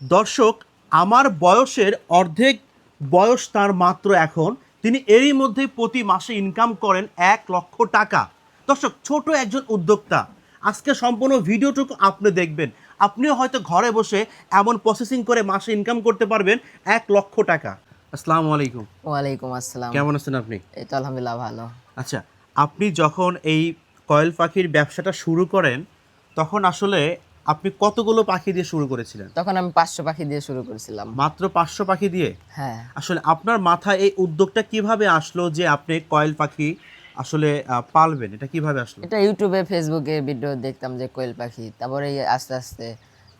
দর্শক আমার বয়সের অর্ধেক বয়স তার মাত্র এখন। তিনি এরই মধ্যে প্রতি মাসে ইনকাম করেন এক লক্ষ টাকা। দর্শক ছোট একজন উদ্যোক্তা। আজকে সম্পূর্ণ ভিডিওটুকু আপনি দেখবেন। আপনিও হয়তো ঘরে বসে এমন প্রসেসিং করে মাসে ইনকাম করতে পারবেন এক লক্ষ টাকা। আসসালামু আলাইকুম। ওয়ালাইকুম আসসালাম। কেমন আছেন আপনি? এই তো আলহামদুলিল্লাহ ভালো। আচ্ছা আপনি যখন এই কয়েল পাখির ব্যবসাটা শুরু করেন তখন আসলে আপনি কতগুলো পাখি দিয়ে শুরু করেছিলেন? তখন আমি পাঁচশো পাখি দিয়ে শুরু করেছিলাম। মাত্র পাঁচশো পাখি দিয়ে? হ্যাঁ। আসলে আপনার মাথায় এই উদ্যোগটা কীভাবে আসলো যে আপনি কয়েল পাখি আসলে পালবেন? এটা কীভাবে আসলো? এটা ইউটিউবে ফেসবুকে ভিডিও দেখতাম যে কোয়েল পাখি। তারপরে আস্তে আস্তে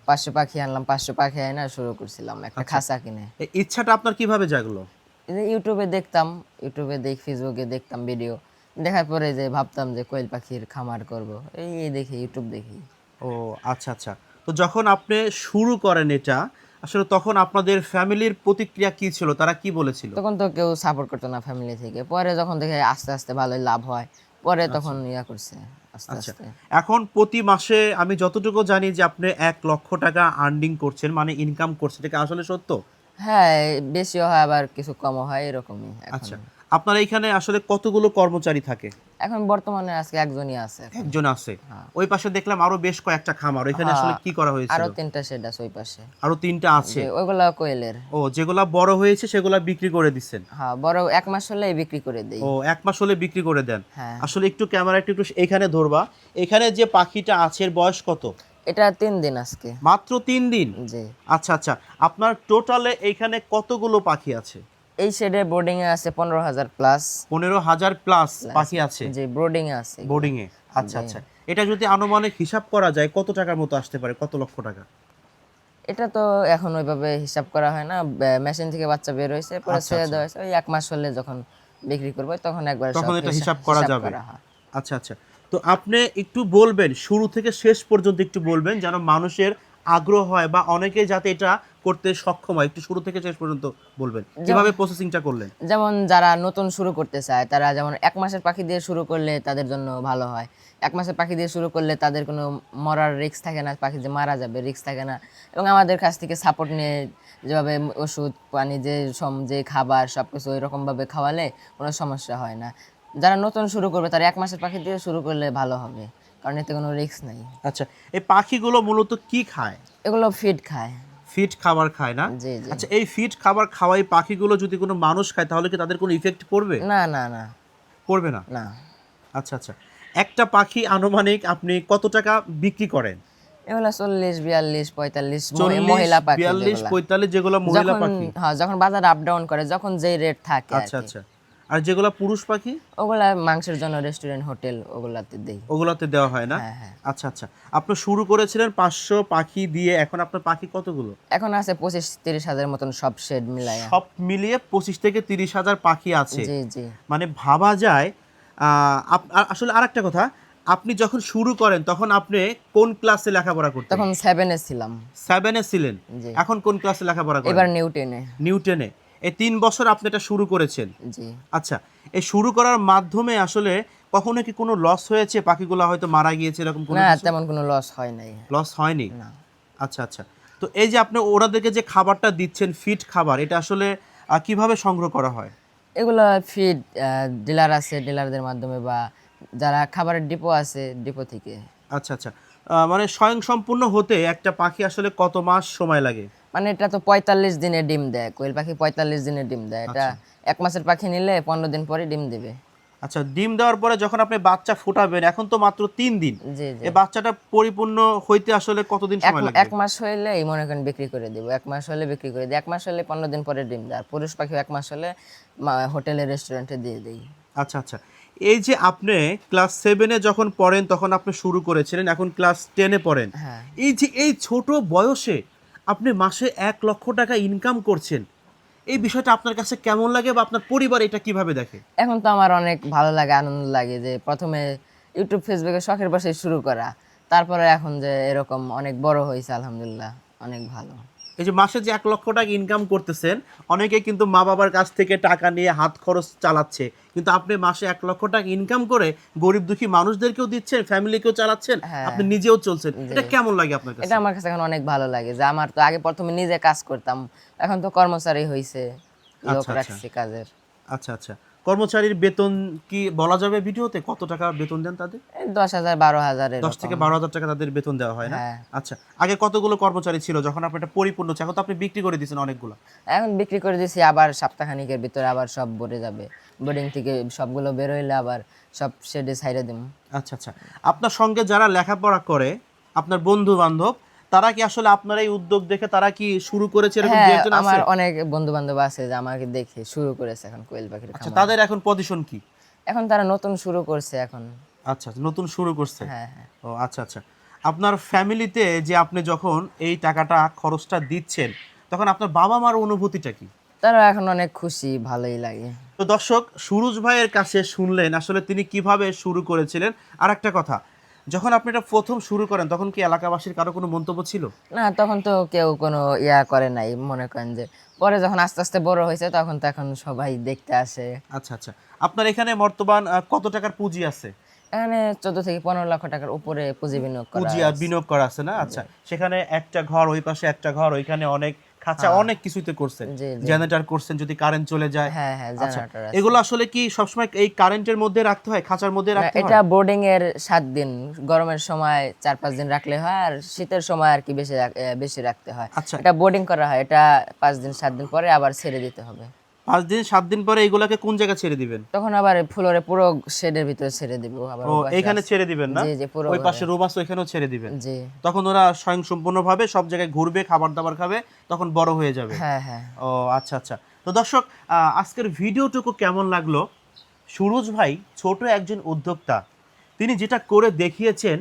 পাঁচশো পাখি আনলাম পাঁচশো পাখি আনা শুরু করছিলাম একটা খাঁচা কিনে। ইচ্ছাটা আপনার কীভাবে জাগলো? ইউটিউবে দেখতাম ইউটিউবে দেখ ফেসবুকে দেখতাম ভিডিও। দেখার পরে যে ভাবতাম যে কোয়েল পাখির খামার করব। এই দেখি ইউটিউব দেখি। ও আচ্ছা আচ্ছা। তো যখন আপনি শুরু করেন এটা আসলে তখন আপনাদের ফ্যামিলির প্রতিক্রিয়া কি ছিল? তারা কি বলেছিল? তখন তো কেউ সাপোর্ট করতো না ফ্যামিলি থেকে। পরে যখন দেখে আস্তে আস্তে ভালোই লাভ হয় পরে আচ্ছা। তখন ইয়া করছে আস্তে এখন প্রতি মাসে আমি যতটুকু জানি যে আপনি এক লক্ষ টাকা আর্নিং করছেন মানে ইনকাম করছেন এটা আসলে সত্য? হ্যাঁ বেশিও হয় আবার কিছু কমও হয় এরকমই আচ্ছা। আপনার এইখানে আসলে কতগুলো কর্মচারী থাকে? এখন বর্তমানে আজকে একজনই আছে একজন আছে। ওই পাশে দেখলাম আরও বেশ কয়েকটা খামার। ওইখানে আসলে কি করা হয়েছে আরও তিনটা শেড আছে ওই পাশে। আরও তিনটা আছে? ওইগুলা কোয়েলের। ও যেগুলা বড় হয়েছে সেগুলা বিক্রি করে দিচ্ছেন? হ্যাঁ বড় এক মাস হলে বিক্রি করে দেই। ও এক মাস হলে বিক্রি করে দেন। হ্যাঁ। আসলে একটু ক্যামেরা একটু একটু এখানে ধরবা। এখানে যে পাখিটা আছে এর বয়স কত? এটা তিন দিন আজকে। মাত্র তিন দিন? জি। আচ্ছা আচ্ছা। আপনার টোটালে এইখানে কতগুলো পাখি আছে? এই শেডে বোর্ডিং এ আছে পনেরো হাজার প্লাস পনেরো হাজার প্লাস পাখি আছে? যে বোর্ডিং এ আছে। বোর্ডিং এ আচ্ছা আচ্ছা। এটা যদি আনুমানিক হিসাব করা যায় কত টাকার মতো আসতে পারে? কত লক্ষ টাকা? এটা তো এখন ওইভাবে হিসাব করা হয় না। মেশিন থেকে বাচ্চা বের হয়েছে পরে আচ্ছা, ছেড়ে দেওয়া হয়েছে। ওই এক মাস হলে যখন বিক্রি করব তখন একবার তখন এটা হিসাব করা যাবে। আচ্ছা আচ্ছা। তো আপনি একটু বলবেন শুরু থেকে শেষ পর্যন্ত একটু বলবেন যেন মানুষের আগ্রহ হয় বা অনেকে যাতে এটা করতে সক্ষম হয় একটু শুরু থেকে শেষ পর্যন্ত বলবেন। কীভাবে প্রসেসিংটা করলেন? যেমন যারা নতুন শুরু করতে চায় তারা যেমন এক মাসের পাখি দিয়ে শুরু করলে তাদের জন্য ভালো হয়। এক মাসের পাখি দিয়ে শুরু করলে তাদের কোনো মরার রিস্ক থাকে না পাখি যে মারা যাবে রিস্ক থাকে না। এবং আমাদের কাছ থেকে সাপোর্ট নিয়ে যেভাবে ওষুধ পানি যে সম যে খাবার সব কিছু ওইরকমভাবে খাওয়ালে কোনো সমস্যা হয় না। যারা নতুন শুরু করবে তারা এক মাসের পাখি দিয়ে শুরু করলে ভালো হবে। কারণ এতে কোনো রিস্ক নাই। আচ্ছা এই পাখিগুলো মূলত কি খায়? এগুলো ফিড খায়। ফিট খাবার খায় না? জি জি। আচ্ছা এই ফিট খাবার খাওয়াই পাখিগুলো যদি কোনো মানুষ খায় তাহলে কি তাদের কোনো ইফেক্ট পড়বে? না না না। পড়বে না? না। আচ্ছা আচ্ছা। একটা পাখি আনুমানিক আপনি কত টাকা বিক্রি করেন? এগুলো চল্লিশ বিয়াল্লিশ পঁয়তাল্লিশ মহিলা পাখি বিয়াল্লিশ। পঁয়তাল্লিশ যেগুলো মহিলা পাখি। হ্যাঁ যখন বাজার আপ ডাউন করে যখন যেই রেট থাকে আচ্ছা আচ্ছা। আর যেগুলো পুরুষ পাখি? ওগুলা মাংসের জন্য রেস্টুরেন্ট হোটেল ওগুলাতে দেই। ওগুলাতে দেওয়া হয় না? হ্যাঁ হ্যাঁ। আচ্ছা আচ্ছা। আপনি শুরু করেছিলেন পাঁচশো পাখি দিয়ে এখন আপনার পাখি কতগুলো? এখন আছে পঁচিশ তিরিশ হাজার মতন সব শেড মিলাই সব মিলিয়ে পঁচিশ থেকে তিরিশ হাজার পাখি আছে। জি জি। মানে ভাবা যায় আসলে আরেকটা কথা আপনি যখন শুরু করেন তখন আপনি কোন ক্লাসে লেখাপড়া করতেন? তখন সেভেনে ছিলাম। সেভেনে ছিলেন। এখন কোন ক্লাসে লেখাপড়া করেন? এবার নিউ টেনে নিউটনে এই তিন বছর আপনি এটা শুরু করেছেন। আচ্ছা এই শুরু করার মাধ্যমে আসলে কখনো কি কোনো লস হয়েছে? পাখিগুলো হয়তো মারা গিয়েছে এরকম কোনো না তেমন কোনো লস হয় নাই। লস হয়নি? না। আচ্ছা আচ্ছা। তো এই যে আপনি ওনাদেরকে যে খাবারটা দিচ্ছেন ফিট খাবার এটা আসলে কীভাবে সংগ্রহ করা হয়? এগুলো ফিড ডিলার আছে ডিলারদের মাধ্যমে বা যারা খাবারের ডিপো আছে ডিপো থেকে। আচ্ছা আচ্ছা। মানে স্বয়ং সম্পূর্ণ হতে একটা পাখি আসলে কত মাস সময় লাগে? মানে এটা তো পঁয়তাল্লিশ দিনে ডিম দেয় কোয়েল পাখি পঁয়তাল্লিশ দিনে ডিম দেয়। এটা এক মাসের পাখি নিলে পনেরো দিন পরে ডিম দেবে। আচ্ছা ডিম দেওয়ার পরে যখন আপনি বাচ্চা ফুটাবেন এখন তো মাত্র তিন দিন। এই বাচ্চাটা পরিপূর্ণ হইতে আসলে কতদিন এক সময় লাগবে? এক মাস হইলে এই মনে করেন বিক্রি করে দিব এক মাস হলে বিক্রি করে দিই এক মাস হলে পনেরো দিন পরে ডিম দেয় আর পুরুষ পাখি এক মাস হলে হোটেলে রেস্টুরেন্টে দিয়ে দিই। আচ্ছা আচ্ছা। এই যে আপনি ক্লাস সেভেনে যখন পড়েন তখন আপনি শুরু করেছিলেন এখন ক্লাস টেনে পড়েন। হ্যাঁ। এই যে এই ছোট বয়সে আপনি মাসে এক লক্ষ টাকা ইনকাম করছেন। এই বিষয়টা আপনার কাছে কেমন লাগে বা আপনার পরিবার এটা কীভাবে দেখে? এখন তো আমার অনেক ভালো লাগে, আনন্দ লাগে যে প্রথমে ইউটিউব ফেসবুকে শখের পাশে শুরু করা, তারপরে এখন যে এরকম অনেক বড় হয়েছে, আলহামদুলিল্লাহ, অনেক ভালো। এই যে মাসে যে এক লক্ষ টাকা ইনকাম করতেছেন অনেকে কিন্তু মা বাবার কাছ থেকে টাকা নিয়ে হাত খরচ চালাচ্ছে। কিন্তু আপনি মাসে এক লক্ষ টাকা ইনকাম করে গরিব দুঃখী মানুষদেরকেও দিচ্ছেন ফ্যামিলিকেও চালাচ্ছেন হ্যাঁ। আপনি নিজেও চলছেন। এটা কেমন লাগে আপনার কাছে? এটা আমার কাছে এখন অনেক ভালো লাগে যে আমার তো আগে প্রথমে নিজে কাজ করতাম এখন তো কর্মচারী হয়েছে লোক আচ্ছা। রাখছি কাজের। আচ্ছা আচ্ছা। কর্মচারীর বেতন কি বলা যাবে ভিডিওতে? কত টাকা বেতন দেন তাদের? দশ হাজার বারো হাজার দশ থেকে বারো হাজার টাকা তাদের বেতন দেওয়া হয় না? হ্যাঁ। আচ্ছা আগে কতগুলো কর্মচারী ছিল যখন আপনি এটা পরিপূর্ণ এখন তো আপনি বিক্রি করে দিয়েছেন অনেকগুলো? এখন বিক্রি করে দিয়েছি আবার সপ্তাহখানিকের ভিতরে আবার সব ভরে যাবে। বোর্ডিং থেকে সবগুলো বের হইলে আবার সব শেডে সাইডে দিব আচ্ছা আচ্ছা। আপনার সঙ্গে যারা লেখাপড়া করে আপনার বন্ধু বান্ধব তারা কি আসলে আপনার এই উদ্যোগ দেখে তারা কি শুরু করেছে এরকম হ্যাঁ একজন আছে? আমার অনেক বন্ধু বান্ধব আছে যে আমাকে দেখে শুরু করেছে এখন কোয়েল পাখির আচ্ছা তাদের এখন পজিশন কি? এখন তারা নতুন শুরু করছে এখন। আচ্ছা আচ্ছা, নতুন শুরু করছে? হ্যাঁ হ্যাঁ। ও আচ্ছা আচ্ছা। আপনার ফ্যামিলিতে যে আপনি যখন এই টাকাটা খরচটা দিচ্ছেন তখন আপনার বাবা মার অনুভূতিটা কি? তারা এখন অনেক খুশি ভালোই লাগে। তো দর্শক সুরজ ভাইয়ের কাছে শুনলেন আসলে তিনি কীভাবে শুরু করেছিলেন। আর একটা কথা যখন আপনি এটা প্রথম শুরু করেন তখন কি এলাকাবাসীর কারও কোনো মন্তব্য ছিল? না তখন তো কেউ কোনো ইয়া করে নাই মনে করেন যে পরে যখন আস্তে আস্তে বড় হয়েছে তখন তো এখন সবাই দেখতে আসে। আচ্ছা আচ্ছা। আপনার এখানে বর্তমান আহ, কত টাকার পুঁজি আছে? এখানে চোদ্দ থেকে পনেরো লক্ষ টাকার উপরে পুঁজি বিনিয়োগ করা পুঁজি আর বিনিয়োগ করা আছে না? আচ্ছা সেখানে একটা ঘর ওই পাশে একটা ঘর ওইখানে অনেক খাঁচা অনেক কিছুতে করছেন। জেনারেটর করছেন যদি কারেন্ট চলে যায়। হ্যাঁ হ্যাঁ আচ্ছা জেনারেটর এগুলো আসলে কি সবসময় এই কারেন্টের মধ্যে রাখতে হয়? খাঁচার মধ্যে রাখতে হয় এটা বোর্ডিং এর সাত দিন। গরমের সময় চার পাঁচ দিন রাখলে হয় আর শীতের সময় আর কি বেশি বেশি রাখতে হয়। আচ্ছা। এটা বোর্ডিং করা হয়। এটা পাঁচ দিন সাত দিন পরে আবার ছেড়ে দিতে হবে। পাঁচ দিন সাত দিন পরে এগুলাকে কোন জায়গায় ছেড়ে দিবেন? তখন আবার ফ্লোরে পুরো শেডের ভিতরে ছেড়ে দিব আবার ও এইখানে ছেড়ে দিবেন না? ওই পাশে রুম আছে ওইখানেও ছেড়ে দিবেন। জি। তখন ওরা স্বয়ংসম্পূর্ণভাবে সব জায়গায় ঘুরবে খাবার দাবার খাবে তখন বড় হয়ে যাবে। হ্যাঁ হ্যাঁ। ও আচ্ছা আচ্ছা। তো দর্শক আজকের ভিডিওটুকু কেমন লাগল? সুরজ ভাই ছোট একজন উদ্যোক্তা তিনি যেটা করে দেখিয়েছেন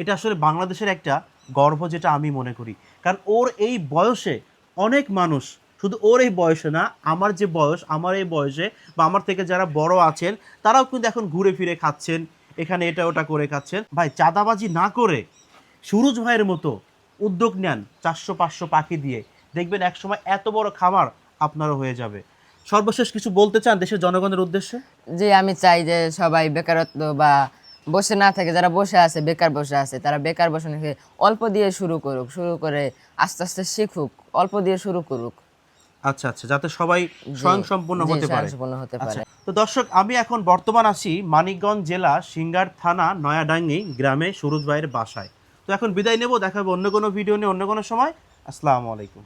এটা আসলে বাংলাদেশের একটা গর্ব যেটা আমি মনে করি। কারণ ওর এই বয়সে অনেক মানুষ শুধু ওর এই বয়সে না, আমার যে বয়স, আমার এই বয়সে বা আমার থেকে যারা বড় আছেন, তারাও কিন্তু এখন ঘুরে ফিরে খাচ্ছেন। এখানে এটা ওটা করে খাচ্ছেন। ভাই, চাঁদাবাজি না করে সুরজ ভাইয়ের মতো উদ্যোগ নেন চারশো, পাঁচশো পাখি দিয়ে। দেখবেন একসময় এত বড় খামার আপনারও হয়ে যাবে। সর্বশেষ কিছু বলতে চান দেশের জনগণের উদ্দেশ্যে? যে আমি চাই যে সবাই বেকারত্ব বা বসে না থাকে, যারা বসে আছে, বেকার বসে আছে, তারা বেকার বসে অল্প দিয়ে শুরু করুক, শুরু করে আস্তে আস্তে শিখুক, অল্প দিয়ে শুরু করুক। আচ্ছা আচ্ছা যাতে সবাই স্বয়ংসম্পূর্ণ হতে পারে। হতে আচ্ছা পারে। তো দর্শক আমি এখন বর্তমান আছি মানিকগঞ্জ জেলা সিঙ্গার থানা নয়াডাঙ্গি গ্রামে সুরজ ভাইয়ের বাসায়। তো এখন বিদায় নেব দেখাবো অন্য কোনো ভিডিও নিয়ে অন্য কোনো সময়। আসসালামু আলাইকুম।